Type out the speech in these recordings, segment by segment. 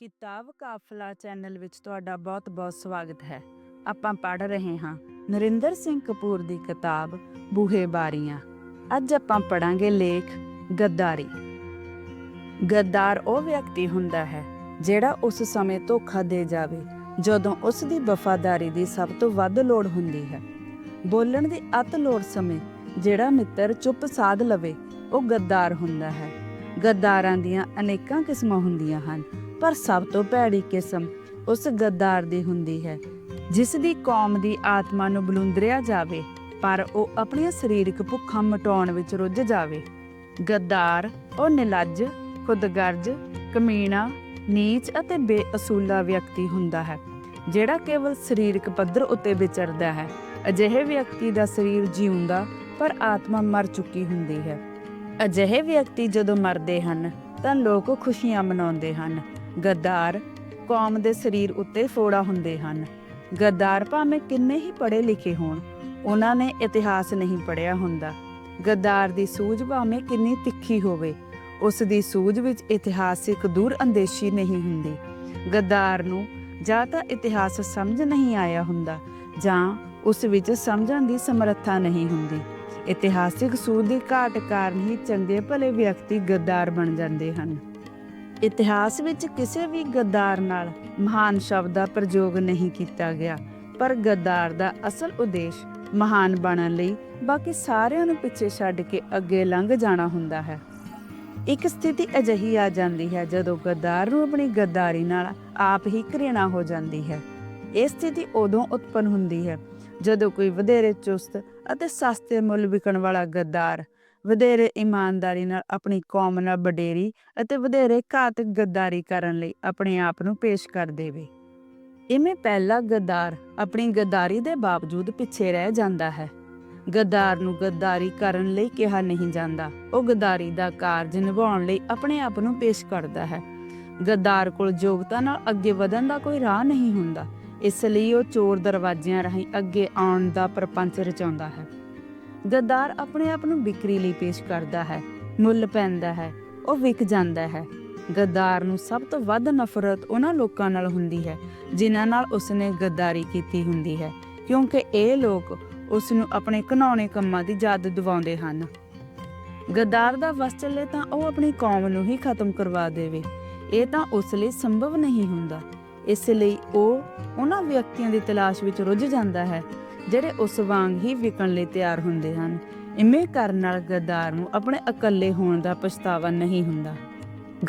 ਕਿਤਾਬ ਕਾਫਲਾ ਚੈਨਲ ਵਿੱਚ ਤੁਹਾਡਾ ਬਹੁਤ-ਬਹੁਤ ਸਵਾਗਤ ਹੈ। ਆਪਾਂ ਪੜ੍ਹ ਰਹੇ ਹਾਂ ਨਰਿੰਦਰ ਸਿੰਘ ਕਪੂਰ ਦੀ ਕਿਤਾਬ ਬੂਹੇ ਬਾਰੀਆਂ। ਅੱਜ ਆਪਾਂ ਪੜਾਂਗੇ ਲੇਖ ਗੱਦਾਰੀ। ਗੱਦਾਰ ਉਹ ਵਿਅਕਤੀ ਹੁੰਦਾ ਹੈ ਜਿਹੜਾ ਉਸ ਸਮੇਂ ਧੋਖਾ ਦੇ ਜਾਵੇ, ਜਦੋਂ ਉਸ ਦੀ ਵਫਾਦਾਰੀ ਦੀ ਸਭ ਤੋਂ ਵੱਧ ਲੋੜ ਹੁੰਦੀ ਹੈ। ਬੋਲਣ ਦੀ ਅਤ ਲੋੜ ਸਮੇਂ ਜਿਹੜਾ ਮਿੱਤਰ ਚੁੱਪ ਸਾਧ ਲਵੇ, ਉਹ ਗੱਦਾਰ ਹੁੰਦਾ ਹੈ। ਗੱਦਾਰਾਂ ਦੀਆਂ ਅਨੇਕਾਂ ਕਿਸਮਾਂ ਹੁੰਦੀਆਂ ਹਨ। ਪਰ ਸਭ ਤੋਂ ਭੈੜੀ ਕਿਸਮ ਉਸ ਗੱਦਾਰ ਦੀ ਹੁੰਦੀ ਹੈ, ਜਿਸ ਦੀ ਕੌਮ ਦੀ ਆਤਮਾ ਨੂੰ ਬਲੁੰਦਰਿਆ ਜਾਵੇ, ਪਰ ਉਹ ਆਪਣੀਆਂ ਸਰੀਰਕ ਭੁੱਖਾਂ ਮਟਾਉਣ ਵਿੱਚ ਰੁੱਝ ਜਾਵੇ। ਗੱਦਾਰ, ਉਹ ਨਿਲੱਜ, ਖੁਦਗਰਜ਼, ਕਮੀਣਾ, ਨੀਚ ਅਤੇ ਬੇਅਸੂਲਾ ਵਿਅਕਤੀ ਹੁੰਦਾ ਹੈ, ਜਿਹੜਾ ਕੇਵਲ ਸਰੀਰਕ ਪੱਧਰ ਉੱਤੇ ਵਿਚਰਦਾ ਹੈ। ਅਜਿਹੇ ਵਿਅਕਤੀ ਦਾ ਸਰੀਰ ਜਿਉਂਦਾ ਪਰ ਆਤਮਾ ਮਰ ਚੁੱਕੀ ਹੁੰਦੀ ਹੈ। ਅਜਿਹੇ ਵਿਅਕਤੀ ਜਦੋਂ ਮਰਦੇ ਹਨ, ਤਾਂ ਲੋਕ ਖੁਸ਼ੀਆਂ ਮਨਾਉਂਦੇ ਹਨ। ਗੱਦਾਰ ਕੌਮ ਦੇ ਸਰੀਰ ਉੱਤੇ ਫੋੜਾ ਹੁੰਦੇ ਹਨ। ਗੱਦਾਰ ਭਾਵੇਂ ਕਿੰਨੇ ਹੀ ਪੜ੍ਹੇ ਲਿਖੇ ਹੋਣ, ਉਹਨਾਂ ਨੇ ਇਤਿਹਾਸ ਨਹੀਂ ਪੜ੍ਹਿਆ ਹੁੰਦਾ। ਗੱਦਾਰ ਦੀ ਸੂਝ ਭਾਵੇਂ ਕਿੰਨੀ ਤਿੱਖੀ ਹੋਵੇ, ਉਸ ਦੀ ਸੂਝ ਵਿੱਚ ਇਤਿਹਾਸਿਕ ਦੂਰ ਅੰਦੇਸ਼ੀ ਨਹੀਂ ਹੁੰਦੀ। ਗੱਦਾਰ ਨੂੰ ਜਾਂ ਤਾਂ ਇਤਿਹਾਸ ਸਮਝ ਨਹੀਂ ਆਇਆ ਹੁੰਦਾ, ਜਾਂ ਉਸ ਵਿੱਚ ਸਮਝਣ ਦੀ ਸਮਰੱਥਾ ਨਹੀਂ ਹੁੰਦੀ। ਇਤਿਹਾਸਿਕ ਸੂਝ ਦੀ ਘਾਟ ਕਾਰਨ ਹੀ ਚੰਗੇ ਭਲੇ ਵਿਅਕਤੀ ਗੱਦਾਰ ਬਣ ਜਾਂਦੇ ਹਨ। ਇਤਿਹਾਸ ਵਿੱਚ ਕਿਸੇ ਵੀ ਗੱਦਾਰ ਨਾਲ ਮਹਾਨ ਸ਼ਬਦ ਦਾ ਪ੍ਰਯੋਗ ਨਹੀਂ ਕੀਤਾ ਗਿਆ, ਪਰ ਗੱਦਾਰ ਦਾ ਅਸਲ ਉਦੇਸ਼ ਮਹਾਨ ਬਣਨ ਲਈ ਬਾਕੀ ਸਾਰਿਆਂ ਨੂੰ ਪਿੱਛੇ ਛੱਡ ਕੇ ਅੱਗੇ ਲੰਘ ਜਾਣਾ ਹੁੰਦਾ ਹੈ। ਇੱਕ ਸਥਿਤੀ ਅਜਿਹੀ ਆ ਜਾਂਦੀ ਹੈ ਜਦੋਂ ਗੱਦਾਰ ਨੂੰ ਆਪਣੀ ਗੱਦਾਰੀ ਨਾਲ ਆਪ ਹੀ ਘ੍ਰਿਣਾ ਹੋ ਜਾਂਦੀ ਹੈ। ਇਹ ਸਥਿਤੀ ਉਦੋਂ ਉਤਪੰਨ ਹੁੰਦੀ ਹੈ ਜਦੋਂ ਕੋਈ ਵਧੇਰੇ ਚੁਸਤ ਅਤੇ ਸਸਤੇ ਮੁੱਲ ਵਿਕਣ ਵਾਲਾ ਗੱਦਾਰ ਵਧੇਰੇ ਇਮਾਨਦਾਰੀ ਨਾਲ ਆਪਣੀ ਕੌਮ ਨਾਲ ਵਡੇਰੀ ਅਤੇ ਵਧੇਰੇ ਘਾਤਕ ਗੱਦਾਰੀ ਕਰਨ ਲਈ ਆਪਣੇ ਆਪ ਨੂੰ ਪੇਸ਼ ਕਰ ਦੇਵੇ। ਇਵੇਂ ਪਹਿਲਾ ਗੱਦਾਰ ਆਪਣੀ ਗੱਦਾਰੀ ਦੇ ਬਾਵਜੂਦ ਪਿੱਛੇ ਰਹਿ ਜਾਂਦਾ ਹੈ। ਗੱਦਾਰ ਨੂੰ ਗੱਦਾਰੀ ਕਰਨ ਲਈ ਕਿਹਾ ਨਹੀਂ ਜਾਂਦਾ। ਉਹ ਗੱਦਾਰੀ ਦਾ ਕਾਰਜ ਨਿਭਾਉਣ ਲਈ ਆਪਣੇ ਆਪ ਨੂੰ ਪੇਸ਼ ਕਰਦਾ ਹੈ। ਗੱਦਾਰ ਕੋਲ ਯੋਗਤਾ ਨਾਲ ਅੱਗੇ ਵਧਣ ਦਾ ਕੋਈ ਰਾਹ ਨਹੀਂ ਹੁੰਦਾ। ਇਸ ਲਈ ਉਹ ਚੋਰ ਦਰਵਾਜ਼ਿਆਂ ਰਾਹੀਂ ਅੱਗੇ ਆਉਣ ਦਾ ਪ੍ਰਪੰਚ ਰਚਾਉਂਦਾ ਹੈ। ਗੱਦਾਰ ਆਪਣੇ ਆਪ ਨੂੰ ਵਿਕਰੀ ਲਈ ਪੇਸ਼ ਕਰਦਾ ਹੈ, ਮੁੱਲ ਪੈਂਦਾ ਹੈ, ਉਹ ਵਿਕ ਜਾਂਦਾ ਹੈ। ਗੱਦਾਰ ਨੂੰ ਸਭ ਤੋਂ ਵੱਧ ਨਫ਼ਰਤ ਉਹਨਾਂ ਲੋਕਾਂ ਨਾਲ ਹੁੰਦੀ ਹੈ, ਜਿਨ੍ਹਾਂ ਨਾਲ ਉਸਨੇ ਗੱਦਾਰੀ ਕੀਤੀ ਹੁੰਦੀ ਹੈ, ਕਿਉਂਕਿ ਇਹ ਲੋਕ ਉਸ ਨੂੰ ਆਪਣੇ ਘਨਾਉਣੇ ਕੰਮਾਂ ਦੀ ਯਾਦ ਦਿਵਾਉਂਦੇ ਹਨ। ਗੱਦਾਰ ਦਾ ਵਸ ਚੱਲੇ ਤਾਂ ਉਹ ਆਪਣੀ ਕੌਮ ਨੂੰ ਹੀ ਖਤਮ ਕਰਵਾ ਦੇਵੇ। ਇਹ ਤਾਂ ਉਸ ਲਈ ਸੰਭਵ ਨਹੀਂ ਹੁੰਦਾ। ਇਸ ਲਈ ਉਹ ਉਹਨਾਂ ਵਿਅਕਤੀਆਂ ਦੀ ਤਲਾਸ਼ ਵਿੱਚ ਰੁੱਝ ਜਾਂਦਾ ਹੈ ਜਿਹੜੇ ਉਸ ਵਾਂਗ ਹੀ ਵਿਕਣ ਲਈ ਤਿਆਰ ਹੁੰਦੇ ਹਨ। ਇਵੇਂ ਕਰਨ ਨਾਲ ਗੱਦਾਰ ਨੂੰ ਆਪਣੇ ਇਕੱਲੇ ਹੋਣ ਦਾ ਪਛਤਾਵਾ ਨਹੀਂ ਹੁੰਦਾ।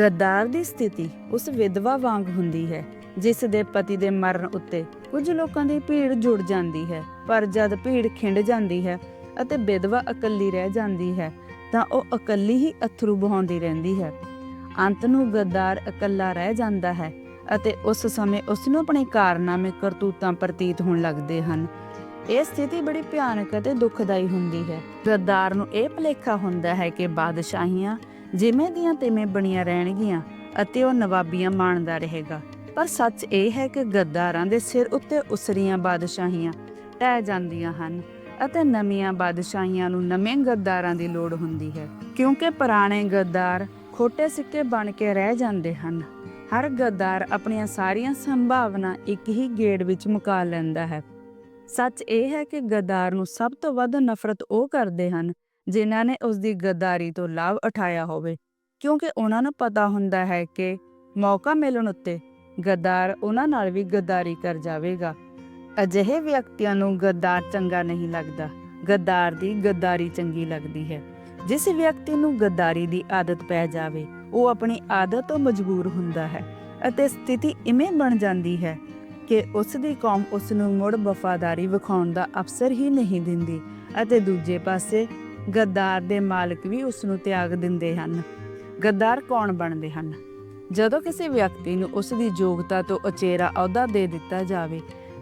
ਗੱਦਾਰ ਦੀ ਸਥਿਤੀ ਉਸ ਵਿਧਵਾ ਵਾਂਗ ਹੁੰਦੀ ਹੈ, ਜਿਸ ਦੇ ਪਤੀ ਦੇ ਮਰਨ ਉੱਤੇ ਕੁਝ ਲੋਕਾਂ ਦੀ ਭੀੜ ਜੁੜ ਜਾਂਦੀ ਹੈ, ਪਰ ਜਦ ਭੀੜ ਖਿੰਡ ਜਾਂਦੀ ਹੈ ਅਤੇ ਵਿਧਵਾ ਇਕੱਲੀ ਰਹਿ ਜਾਂਦੀ ਹੈ, ਤਾਂ ਉਹ ਇਕੱਲੀ ਹੀ ਅਥਰੂ ਬਹਾਉਂਦੀ ਰਹਿੰਦੀ ਹੈ। ਅੰਤ ਨੂੰ ਗੱਦਾਰ ਇਕੱਲਾ ਰਹਿ ਜਾਂਦਾ ਹੈ ਅਤੇ ਉਸ ਸਮੇਂ ਉਸ ਨੂੰ ਆਪਣੇ ਕਾਰਨਾਮੇ ਕਰਤੂਤਾਂ ਪ੍ਰਤੀਤ ਹੋਣ ਲੱਗਦੇ ਹਨ। ਇਹ ਸਥਿਤੀ ਬੜੀ ਭਿਆਨਕ ਅਤੇ ਦੁਖਦਾਈ ਹੁੰਦੀ ਹੈ। ਗੱਦਾਰ ਨੂੰ ਇਹ ਭਲੇਖਾ ਹੁੰਦਾ ਹੈ ਕਿ ਬਾਦਸ਼ਾਹੀਆਂ ਜਿਵੇਂ ਦੀਆਂ ਤਿਵੇਂ ਬਣੀਆਂ ਰਹਿਣਗੀਆਂ ਅਤੇ ਉਹ ਨਵਾਬੀਆਂ ਮਾਣਦਾ ਰਹੇਗਾ। ਪਰ ਸੱਚ ਇਹ ਹੈ ਕਿ ਗੱਦਾਰਾਂ ਦੇ ਸਿਰ ਉੱਤੇ ਉਸਰੀਆਂ ਬਾਦਸ਼ਾਹੀਆਂ ਟਹਿ ਜਾਂਦੀਆਂ ਹਨ ਅਤੇ ਨਵੀਆਂ ਬਾਦਸ਼ਾਹੀਆਂ ਨੂੰ ਨਵੇਂ ਗੱਦਾਰਾਂ ਦੀ ਲੋੜ ਹੁੰਦੀ ਹੈ। ਕਿਉਂਕਿ ਪੁਰਾਣੇ ਗੱਦਾਰ ਖੋਟੇ ਸਿੱਕੇ ਬਣ ਕੇ ਰਹਿ ਜਾਂਦੇ ਹਨ। ਹਰ ਗੱਦਾਰ ਆਪਣੀਆਂ ਸਾਰੀਆਂ ਸੰਭਾਵਨਾ ਇੱਕ ਹੀ ਗੇੜ ਵਿੱਚ ਮੁਕਾ ਲੈਂਦਾ ਹੈ। ਸੱਚ ਇਹ ਹੈ ਕਿ ਗੱਦਾਰ ਨੂੰ ਸਭ ਤੋਂ ਵੱਧ ਨਫ਼ਰਤ ਉਹ ਕਰਦੇ ਹਨ, ਜਿਨ੍ਹਾਂ ਨੇ ਉਸ ਦੀ ਗੱਦਾਰੀ ਤੋਂ ਲਾਭ ਉਠਾਇਆ ਹੋਵੇ। ਕਿਉਂਕਿ ਉਹਨਾਂ ਨੂੰ ਪਤਾ ਹੁੰਦਾ ਹੈ ਕਿ ਮੌਕਾ ਮਿਲਣ ਉੱਤੇ ਗੱਦਾਰ ਉਹਨਾਂ ਨਾਲ ਵੀ ਗੱਦਾਰੀ ਕਰ ਜਾਵੇਗਾ। ਅਜਿਹੇ ਵਿਅਕਤੀਆਂ ਨੂੰ ਗੱਦਾਰ ਚੰਗਾ ਨਹੀਂ ਲੱਗਦਾ। ਗੱਦਾਰ ਦੀ ਗੱਦਾਰੀ ਚੰਗੀ ਲੱਗਦੀ ਹੈ। ਜਿਸ ਵਿਅਕਤੀ ਨੂੰ ਗੱਦਾਰੀ ਦੀ ਆਦਤ ਪੈ ਜਾਵੇ, ਉਹ ਆਪਣੀ ਆਦਤ ਤੋਂ ਮਜਬੂਰ ਹੁੰਦਾ ਹੈ ਅਤੇ ਸਥਿਤੀ ਇਵੇਂ ਬਣ ਜਾਂਦੀ ਹੈ ਕਿ ਉਸ ਦੀ ਕੌਮ ਉਸ ਨੂੰ ਮੁੜ ਵਫਾਦਾਰੀ ਵਿਖਾਉਣ ਦਾ ਅਵਸਰ ਹੀ ਨਹੀਂ ਦਿੰਦੀ ਅਤੇ ਦੂਜੇ ਪਾਸੇ ਗੱਦਾਰ ਦੇ ਮਾਲਕ ਵੀ ਉਸ ਨੂੰ ਤਿਆਗ ਦਿੰਦੇ ਹਨ। ਗੱਦਾਰ ਕੌਣ ਬਣਦੇ ਹਨ? ਜਦੋਂ ਕਿਸੇ ਵਿਅਕਤੀ ਨੂੰ ਉਸ ਦੀ ਯੋਗਤਾ ਤੋਂ ਉਚੇਰਾ ਅਹੁਦਾ ਦੇ ਦਿੱਤਾ ਜਾਵੇ,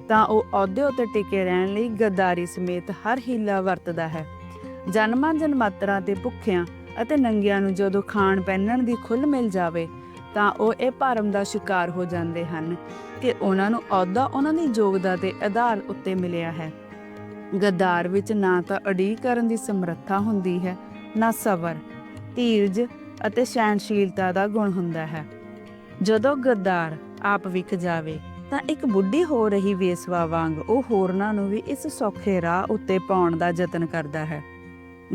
ਤਾਂ ਉਹ ਅਹੁਦੇ ਉੱਤੇ ਟਿਕੇ ਰਹਿਣ ਲਈ ਗੱਦਾਰੀ ਸਮੇਤ ਹਰ ਹੀਲਾ ਵਰਤਦਾ ਹੈ। ਜਨਮਾਂ ਜਨਮਾਤਰਾਂ ਤੇ ਭੁੱਖਿਆਂ ਅਤੇ ਨੰਗਿਆਂ ਨੂੰ ਜਦੋਂ ਖਾਣ ਪਹਿਨਣ ਦੀ ਖੁੱਲ ਮਿਲ ਜਾਵੇ ਤਾਂ ਉਹ ਇਹ ਭਰਮ ਦਾ ਸ਼ਿਕਾਰ ਹੋ ਜਾਂਦੇ ਹਨ ਕਿ ਉਹਨਾਂ ਨੂੰ ਅਹੁਦਾ ਉਹਨਾਂ ਦੀ ਯੋਗਤਾ ਦੇ ਆਧਾਰ ਉੱਤੇ ਮਿਲਿਆ ਹੈ। ਗੱਦਾਰ ਵਿੱਚ ਨਾ ਤਾਂ ਅੜੀ ਕਰਨ ਦੀ ਸਮਰੱਥਾ ਹੁੰਦੀ ਹੈ, ਨਾ ਸਬਰ, ਧੀਰਜ ਅਤੇ ਸਹਿਣਸ਼ੀਲਤਾ ਦਾ ਗੁਣ ਹੁੰਦਾ ਹੈ। ਜਦੋਂ ਗੱਦਾਰ ਆਪ ਵਿਖ ਜਾਵੇ ਤਾਂ ਇੱਕ ਬੁੱਢੀ ਹੋ ਰਹੀ ਵੇਸਵਾ ਵਾਂਗ ਉਹ ਹੋਰਨਾਂ ਨੂੰ ਵੀ ਇਸ ਸੌਖੇ ਰਾਹ ਉੱਤੇ ਪਾਉਣ ਦਾ ਯਤਨ ਕਰਦਾ ਹੈ।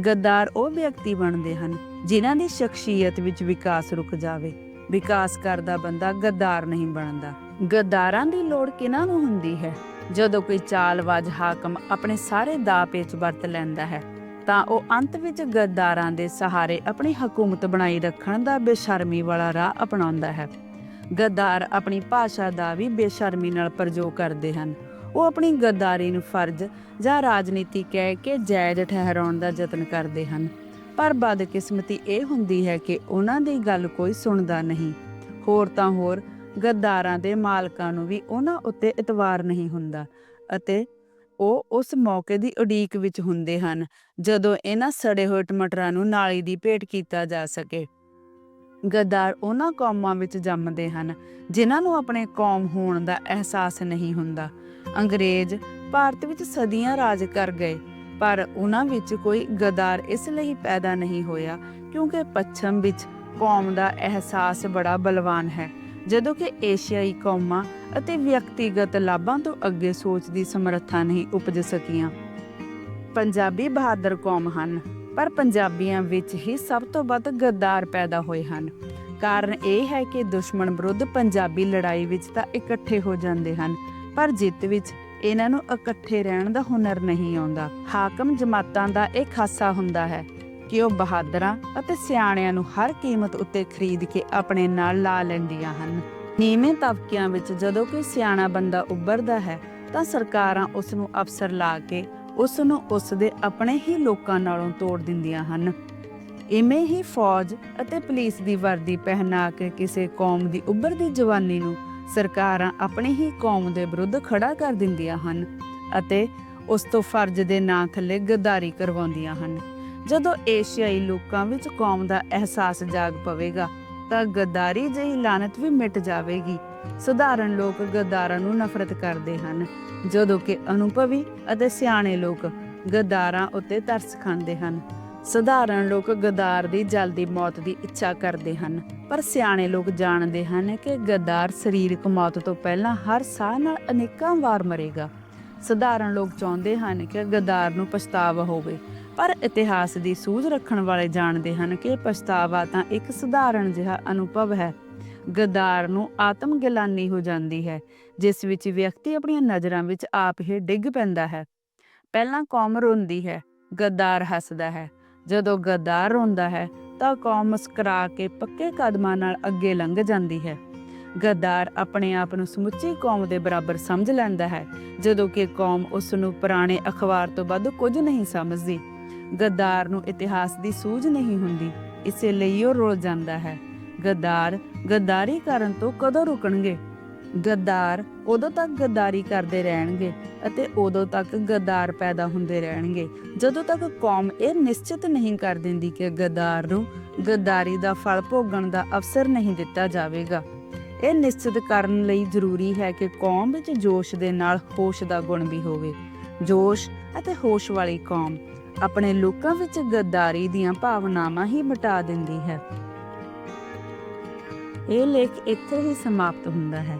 ਗੱਦਾਰ ਉਹ ਵਿਅਕਤੀ ਬਣਦੇ ਹਨ ਜਿਨ੍ਹਾਂ ਦੀ ਸ਼ਖਸੀਅਤ ਵਿੱਚ ਵਿਕਾਸ ਰੁਕ ਜਾਵੇ। ਵਿਕਾਸ ਕਰਦਾ ਬੰਦਾ ਗੱਦਾਰ ਨਹੀਂ ਬਣਦਾ। ਗੱਦਾਰਾਂ ਦੀ ਲੋੜ ਕਿਹਨਾਂ ਨੂੰ ਹੁੰਦੀ ਹੈ? ਜਦੋਂ ਕੋਈ ਚਾਲਬਾਜ਼ ਹਾਕਮ ਆਪਣੇ ਸਾਰੇ ਦਾਅ ਪੇਚ ਵਰਤ ਲੈਂਦਾ ਹੈ, ਤਾਂ ਉਹ ਅੰਤ ਵਿੱਚ ਗੱਦਾਰਾਂ ਦੇ ਸਹਾਰੇ ਆਪਣੀ ਹਕੂਮਤ ਬਣਾਈ ਰੱਖਣ ਦਾ ਬੇਸ਼ਰਮੀ ਵਾਲਾ ਰਾਹ ਅਪਣਾਉਂਦਾ ਹੈ। ਗੱਦਾਰ ਆਪਣੀ ਭਾਸ਼ਾ ਦਾ ਵੀ ਬੇਸ਼ਰਮੀ ਨਾਲ ਪ੍ਰਯੋਗ ਕਰਦੇ ਹਨ। ਉਹ ਆਪਣੀ ਗੱਦਾਰੀ ਨੂੰ ਫਰਜ਼ ਜਾਂ ਰਾਜਨੀਤੀ ਕਹਿ ਕੇ ਜਾਇਜ਼ ਠਹਿਰਾਉਣ ਦਾ ਯਤਨ ਕਰਦੇ ਹਨ। ਪਰ ਬਦਕਿਸਮਤੀ ਇਹ ਹੁੰਦੀ ਹੈ ਕਿ ਉਹਨਾਂ ਦੀ ਗੱਲ ਕੋਈ ਸੁਣਦਾ ਨਹੀਂ। ਹੋਰ ਤਾਂ ਹੋਰ, ਗੱਦਾਰਾਂ ਦੇ ਮਾਲਕਾਂ ਨੂੰ ਵੀ ਉਹਨਾਂ ਉੱਤੇ ਇਤਵਾਰ ਨਹੀਂ ਹੁੰਦਾ ਅਤੇ ਉਹ ਉਸ ਮੌਕੇ ਦੀ ਉਡੀਕ ਵਿੱਚ ਹੁੰਦੇ ਹਨ, ਜਦੋਂ ਇਹਨਾਂ ਸੜੇ ਹੋਏ ਟਮਾਟਰਾਂ ਨੂੰ ਨਾਲੀ ਦੀ ਭੇਟ ਕੀਤਾ ਜਾ ਸਕੇ। ਗੱਦਾਰ ਉਹਨਾਂ ਕੌਮਾਂ ਵਿੱਚ ਜੰਮਦੇ ਹਨ, ਜਿਨ੍ਹਾਂ ਨੂੰ ਆਪਣੇ ਕੌਮ ਹੋਣ ਦਾ ਅਹਿਸਾਸ ਨਹੀਂ ਹੁੰਦਾ। ਅੰਗਰੇਜ਼ ਭਾਰਤ ਵਿੱਚ ਸਦੀਆਂ ਰਾਜ ਕਰ ਗਏ। ਪਰ ਉਹਨਾਂ ਵਿੱਚ ਕੋਈ ਗਦਾਰ ਇਸ ਲਈ ਪੈਦਾ ਨਹੀਂ ਹੋਇਆ ਕਿਉਂਕਿ ਪੱਛਮ ਵਿੱਚ ਕੌਮ ਦਾ ਅਹਿਸਾਸ ਬੜਾ ਬਲਵਾਨ ਹੈ। ਜਦੋਂ ਕਿ ਏਸ਼ੀਆਈ ਕੌਮਾਂ ਅਤੇ ਵਿਅਕਤੀਗਤ ਲਾਭਾਂ ਤੋਂ ਅੱਗੇ ਸੋਚ ਦੀ ਸਮਰੱਥਾ ਨਹੀਂ ਉਪਜ ਸਕੀਆਂ। ਪੰਜਾਬੀ ਬਹਾਦਰ ਕੌਮ ਹਨ, ਪਰ ਪੰਜਾਬੀਆਂ ਵਿੱਚ ਹੀ ਸਭ ਤੋਂ ਵੱਧ ਗੱਦਾਰ ਪੈਦਾ ਹੋਏ ਹਨ। ਕਾਰਨ ਇਹ ਹੈ ਕਿ ਦੁਸ਼ਮਣ ਵਿਰੁੱਧ ਪੰਜਾਬੀ ਲੜਾਈ ਵਿੱਚ ਤਾਂ ਇਕੱਠੇ ਹੋ ਜਾਂਦੇ ਹਨ, ਪਰ ਜਿੱਤ ਵਿੱਚ ਇਹਨਾਂ ਨੂੰ ਇਕੱਠੇ ਰਹਿਣ ਦਾ ਹੁਨਰ ਨਹੀਂ ਆਉਂਦਾ। ਹਾਕਮ ਜਮਾਤਾਂ ਦਾ ਇਹ ਖਾਸਾ ਹੁੰਦਾ ਹੈ ਕਿ ਉਹ ਬਹਾਦਰਾਂ ਅਤੇ ਸਿਆਣਿਆਂ ਨੂੰ ਹਰ ਕੀਮਤ ਉੱਤੇ ਖਰੀਦ ਕੇ ਆਪਣੇ ਨਾਲ ਲਾ ਲੈਂਦੀਆਂ ਹਨ। ਨੀਵੇਂ ਤਬਕਿਆਂ ਵਿੱਚ ਜਦੋਂ ਕੋਈ ਸਿਆਣਾ ਬੰਦਾ ਉੱਭਰਦਾ ਹੈ, ਤਾਂ ਸਰਕਾਰਾਂ ਉਸ ਨੂੰ ਅਫਸਰ ਲਾ ਕੇ ਉਸ ਨੂੰ ਉਸ ਦੇ ਆਪਣੇ ਹੀ ਲੋਕਾਂ ਨਾਲੋਂ ਤੋੜ ਦਿੰਦੀਆਂ ਹਨ। ਇਵੇਂ ਹੀ ਫੌਜ ਅਤੇ ਪੁਲਿਸ ਦੀ ਵਰਦੀ ਪਹਿਨਾ ਕੇ ਕਿਸੇ ਕੌਮ ਦੀ ਉੱਭਰਦੀ ਜਵਾਨੀ ਨੂੰ ਸਰਕਾਰਾਂ ਆਪਣੀ ਹੀ ਕੌਮ ਦੇ ਵਿਰੁੱਧ ਖੜਾ ਕਰ ਦਿੰਦੀਆਂ ਹਨ ਅਤੇ ਉਸ ਤੋਂ ਫਰਜ਼ ਦੇ ਨਾਂ ਥੱਲੇ ਗੱਦਾਰੀ ਕਰਵਾਉਂਦੀਆਂ ਹਨ। ਜਦੋਂ ਏਸ਼ੀਆਈ ਲੋਕਾਂ ਵਿੱਚ ਕੌਮ ਦਾ ਅਹਿਸਾਸ ਜਾਗ ਪਵੇਗਾ, ਤਾਂ ਗੱਦਾਰੀ ਜਿਹੀ ਲਾਨਤ ਵੀ ਮਿਟ ਜਾਵੇਗੀ। ਸਧਾਰਨ ਲੋਕ ਗਦਾਰਾਂ ਨੂੰ ਨਫ਼ਰਤ ਕਰਦੇ ਹਨ, ਜਦੋਂ ਕਿ ਅਨੁਭਵੀ ਅਤੇ ਸਿਆਣੇ ਲੋਕ ਗਦਾਰਾਂ ਉੱਤੇ ਤਰਸ ਖਾਂਦੇ ਹਨ। ਸਧਾਰਨ ਲੋਕ ਗਦਾਰ ਦੀ ਜਲਦੀ ਮੌਤ ਦੀ ਇੱਛਾ ਕਰਦੇ ਹਨ, ਪਰ ਸਿਆਣੇ ਲੋਕ ਜਾਣਦੇ ਹਨ ਕਿ ਗਦਾਰ ਸਰੀਰਕ ਮੌਤ ਤੋਂ ਪਹਿਲਾਂ ਹਰ ਸਾਹ ਨਾਲ ਅਨੇਕਾਂ ਵਾਰ ਮਰੇਗਾ। ਸਧਾਰਨ ਲੋਕ ਚਾਹੁੰਦੇ ਹਨ ਕਿ ਗਦਾਰ ਨੂੰ ਪਛਤਾਵਾ ਹੋਵੇ, ਪਰ ਇਤਿਹਾਸ ਦੀ ਸੂਝ ਰੱਖਣ ਵਾਲੇ ਜਾਣਦੇ ਹਨ ਕਿ ਪਛਤਾਵਾ ਤਾਂ ਇੱਕ ਸਧਾਰਨ ਜਿਹਾ ਅਨੁਭਵ ਹੈ। ਗਦਾਰ ਨੂੰ ਆਤਮ ਗਿਲਾਨੀ ਹੋ ਜਾਂਦੀ ਹੈ, ਜਿਸ ਵਿੱਚ ਵਿਅਕਤੀ ਆਪਣੀਆਂ ਨਜ਼ਰਾਂ ਵਿੱਚ ਆਪ ਹੀ ਡਿੱਗ ਪੈਂਦਾ ਹੈ। ਪਹਿਲਾਂ ਕੌਮ ਰੋਂਦੀ ਹੈ, ਗਦਾਰ ਹੱਸਦਾ ਹੈ। ਜਦੋਂ ਗਦਾਰ ਰੋਂਦਾ ਹੈ, ਤਾਂ ਕੌਮ ਮੁਸਕਰਾ ਕੇ ਪੱਕੇ ਕਦਮਾਂ ਨਾਲ ਅੱਗੇ ਲੰਘ ਜਾਂਦੀ ਹੈ। ਗਦਾਰ ਆਪਣੇ ਆਪ ਨੂੰ ਸਮੁੱਚੀ ਕੌਮ ਦੇ ਬਰਾਬਰ ਸਮਝ ਲੈਂਦਾ ਹੈ, ਜਦੋਂ ਕਿ ਕੌਮ ਉਸ ਨੂੰ ਪੁਰਾਣੇ ਅਖਬਾਰ ਤੋਂ ਵੱਧ ਕੁਝ ਨਹੀਂ ਸਮਝਦੀ। ਗਦਾਰ ਨੂੰ ਇਤਿਹਾਸ ਦੀ ਸੂਝ ਨਹੀਂ ਹੁੰਦੀ, ਇਸੇ ਲਈ ਉਹ ਰੁਲ ਜਾਂਦਾ ਹੈ। ਗਦਾਰ ਗਦਾਰੀ ਕਰਨ ਤੋਂ ਕਦੋਂ ਰੁਕਣਗੇ? ਗਦਾਰ ਉਦੋਂ ਤੱਕ ਗਦਾਰੀ ਕਰਦੇ ਰਹਿਣਗੇ ਅਤੇ ਉਦੋਂ ਤੱਕ ਗਦਾਰ ਪੈਦਾ ਹੁੰਦੇ ਰਹਿਣਗੇ। ਜਦੋਂ ਤੱਕ ਕੌਮ ਇਹ ਨਿਸ਼ਚਿਤ ਨਹੀਂ ਕਰ ਦਿੰਦੀ ਕਿ ਗਦਾਰ ਨੂੰ ਗਦਾਰੀ ਦਾ ਫਲ ਭੋਗਣ ਦਾ ਅਵਸਰ ਨਹੀਂ ਦਿੱਤਾ ਜਾਵੇਗਾ। ਇਹ ਨਿਸ਼ਚਿਤ ਕਰਨ ਲਈ ਜ਼ਰੂਰੀ ਹੈ ਕਿ ਕੌਮ ਵਿੱਚ ਜੋਸ਼ ਦੇ ਨਾਲ ਹੋਸ਼ ਦਾ ਗੁਣ ਵੀ ਹੋਵੇ। ਜੋਸ਼ ਅਤੇ ਹੋਸ਼ ਵਾਲੀ ਕੌਮ ਆਪਣੇ ਲੋਕਾਂ ਵਿੱਚ ਗੱਦਾਰੀ ਦੀਆਂ ਭਾਵਨਾਵਾਂ ਹੀ ਮਿਟਾ ਦਿੰਦੀ ਹੈ। ਇਹ ਲੇਖ ਇੱਥੇ ਹੀ ਸਮਾਪਤ ਹੁੰਦਾ ਹੈ।